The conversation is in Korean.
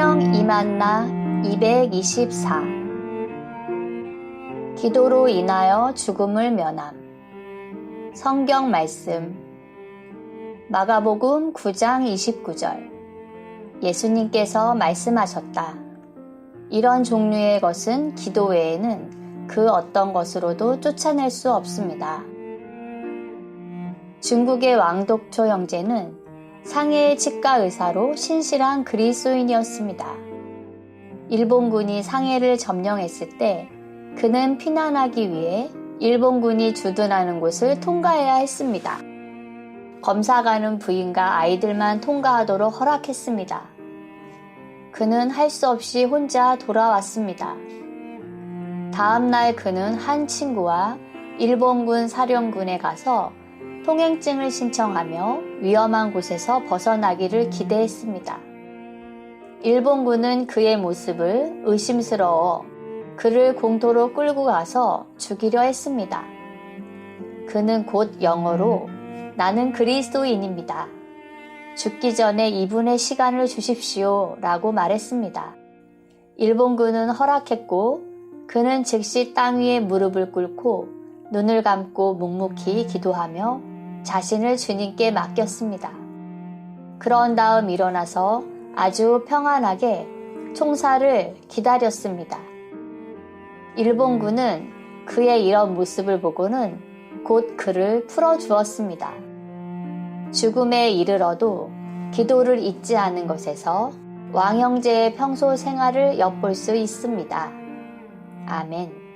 생명 이만나 224 기도로 인하여 죽음을 면함 성경 말씀 마가복음 9장 29절 예수님께서 말씀하셨다. 이런 종류의 것은 기도 외에는 그 어떤 것으로도 쫓아낼 수 없습니다. 중국의 왕독초 형제는 상해의 치과 의사로 신실한 그리스도인이었습니다. 일본군이 상해를 점령했을 때 그는 피난하기 위해 일본군이 주둔하는 곳을 통과해야 했습니다. 검사관은 부인과 아이들만 통과하도록 허락했습니다. 그는 할 수 없이 혼자 돌아왔습니다. 다음날 그는 한 친구와 일본군 사령군에 가서 통행증을 신청하며 위험한 곳에서 벗어나기를 기대했습니다. 일본군은 그의 모습을 의심스러워 그를 공도로 끌고 가서 죽이려 했습니다. 그는 곧 영어로 나는 그리스도인입니다. 죽기 전에 이분의 시간을 주십시오 라고 말했습니다. 일본군은 허락했고 그는 즉시 땅 위에 무릎을 꿇고 눈을 감고 묵묵히 기도하며 자신을 주님께 맡겼습니다. 그런 다음 일어나서 아주 평안하게 총사를 기다렸습니다. 일본군은 그의 이런 모습을 보고는 곧 그를 풀어주었습니다. 죽음에 이르러도 기도를 잊지 않은 것에서 왕형제의 평소 생활을 엿볼 수 있습니다. 아멘.